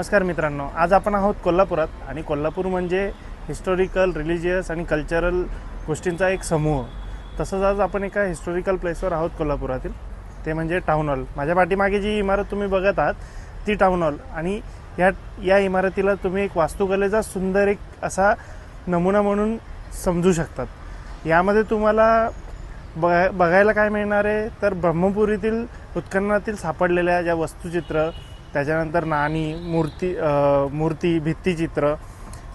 नमस्कार मित्रांनो आज आपण आहोत कोल्हापुरात आणि कोल्हापूर म्हणजे हिस्टॉरिकल रिलिजियस आणि कल्चरल गोष्टींचा एक समूह. तसंच आज आपण एका हिस्टॉरिकल प्लेसवर आहोत कोल्हापुरातील ते म्हणजे टाऊन हॉल माझ्या पाठीमागे जी इमारत तुम्ही बघत आहात ती टाऊन हॉल आणि या या इमारतीला तुम्ही एक वास्तुकलेचा सुंदर एक असा नमुना म्हणून समजू शकतात. यामध्ये तुम्हाला बघ बघायला काय मिळणार आहे? तर ब्रह्मपुरीतील उत्खननातील सापडलेल्या ज्या वस्तुचित्र त्याच्यानंतर नाणी मूर्ती मूर्ती भित्तिचित्र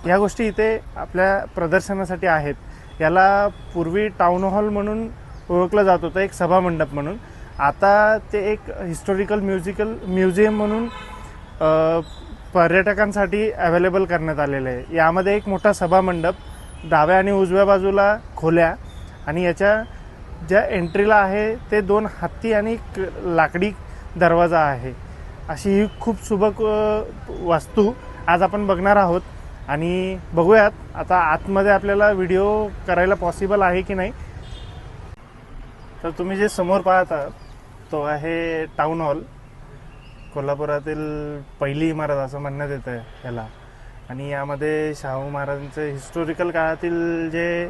या गोष्टी इथे आपल्या प्रदर्शनासाठी आहेत. याला पूर्वी टाऊन हॉल म्हणून ओळखलं जात होतं एक सभामंडप म्हणून. आता ते एक हिस्टॉरिकल म्युझिकल म्युझियम म्हणून पर्यटकांसाठी अवेलेबल करण्यात आलेलं आहे. यामध्ये एक मोठा सभामंडप डाव्या आणि उजव्या बाजूला खोल्या आणि याच्या ज्या एंट्रीला आहे ते दोन हत्ती आणि लाकडी दरवाजा आहे. अशी ही खूप सुबक वास्तू आज आपण बघणार आहोत. आणि बघूयात आता आतमध्ये आपल्याला व्हिडिओ करायला पॉसिबल आहे की नाही? तर तुम्ही जे समोर पाहत आहात तो आहे टाऊन हॉल कोल्हापुरातील पहिली इमारत असं म्हणण्यात येतं आहे ह्याला आणि यामध्ये शाहू महाराजांचे हिस्टॉरिकल काळातील जे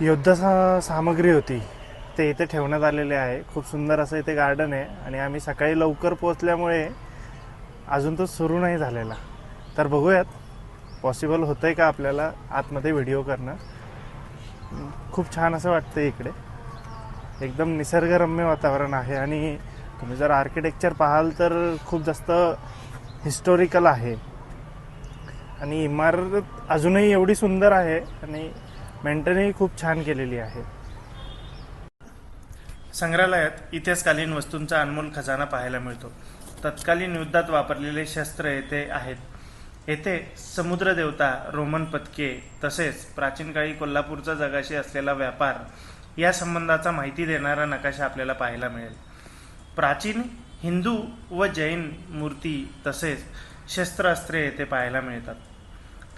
युद्ध सा सामग्री होती ते इथे ठेवण्यात आलेले आहे. खूप सुंदर असं इथे गार्डन आहे आणि आम्ही सकाळी लवकर पोहोचल्यामुळे अजून तो सुरू नाही झालेला. तर बघूयात पॉसिबल होतं आहे का आपल्याला आतमध्ये व्हिडिओ करणं? खूप छान असं वाटतं इकडे. एकदम निसर्गरम्य वातावरण आहे आणि तुम्ही जर आर्किटेक्चर पाहाल तर खूप जास्त हिस्टॉरिकल आहे. आणि इमारत अजूनही एवढी सुंदर आहे आणि मेंटेनही खूप छान केलेली आहे. संग्रहालयात इतिहासकालीन वस्तूंचा अनमोल खजाना पाहायला मिळतो. तत्कालीन युद्धात वापरलेले शस्त्र येथे आहेत. येथे समुद्रदेवता रोमन पदके तसेच प्राचीन काळी कोल्हापूरचा जगाशी असलेला व्यापार या संबंधाचा माहिती देणारा नकाशा आपल्याला पाहायला मिळेल. प्राचीन हिंदू व जैन मूर्ती तसेच शस्त्रास्त्रे येथे पाहायला मिळतात.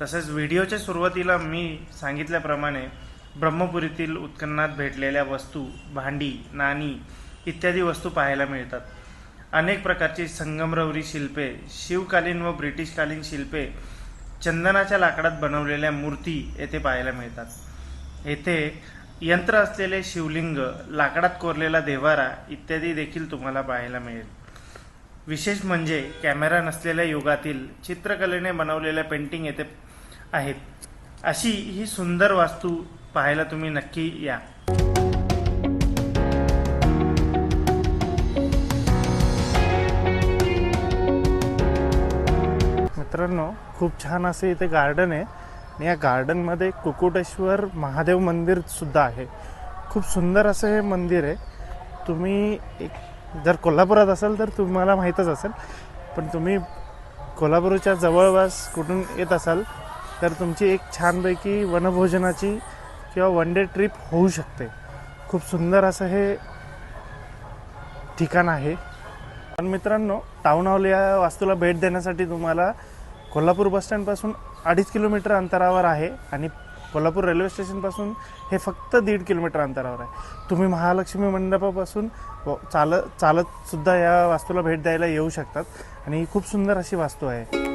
तसेच व्हिडिओच्या सुरुवातीला मी सांगितल्याप्रमाणे ब्रह्मपुरीतील उत्खननात भेटलेल्या वस्तू भांडी नाणी इत्यादी वस्तू पाहायला मिळतात. अनेक प्रकारची संगमरवरी शिल्पे शिवकालीन व ब्रिटिशकालीन शिल्पे चंदनाच्या लाकडात बनवलेल्या मूर्ती येथे पाहायला मिळतात. येथे यंत्र असलेले शिवलिंग लाकडात कोरलेला देवारा इत्यादी देखील तुम्हाला पाहायला मिळेल. विशेष म्हणजे कॅमेरा नसलेल्या युगातील चित्रकलेने बनवलेल्या पेंटिंग येथे आहेत. अशी ही सुंदर वास्तू पाहायला तुम्ही नक्की या. मित्रांनो खूप छान असे इथे गार्डन आहे. आणि या गार्डनमध्ये कुकुटेश्वर महादेव मंदिर सुद्धा आहे. खूप सुंदर असं हे मंदिर आहे. तुम्ही एक जर कोल्हापुरात असाल तर तुम्हाला माहीतच असेल. पण तुम्ही कोल्हापूरच्या जवळपास कुठून येत असाल तर तुमची एक छानपैकी वनभोजनाची किंवा वन डे ट्रिप होऊ शकते. खूप सुंदर असं हे ठिकाण आहे. पण मित्रांनो टाऊन हॉल या वास्तूला भेट देण्यासाठी तुम्हाला कोल्हापूर बसस्टँडपासून अडीच किलोमीटर अंतरावर आहे आणि कोल्हापूर रेल्वे स्टेशनपासून हे फक्त दीड किलोमीटर अंतरावर आहे. तुम्ही महालक्ष्मी मंडपापासून व- चालतसुद्धा या वास्तूला भेट द्यायला येऊ शकतात आणि ही खूप सुंदर अशी वास्तू आहे.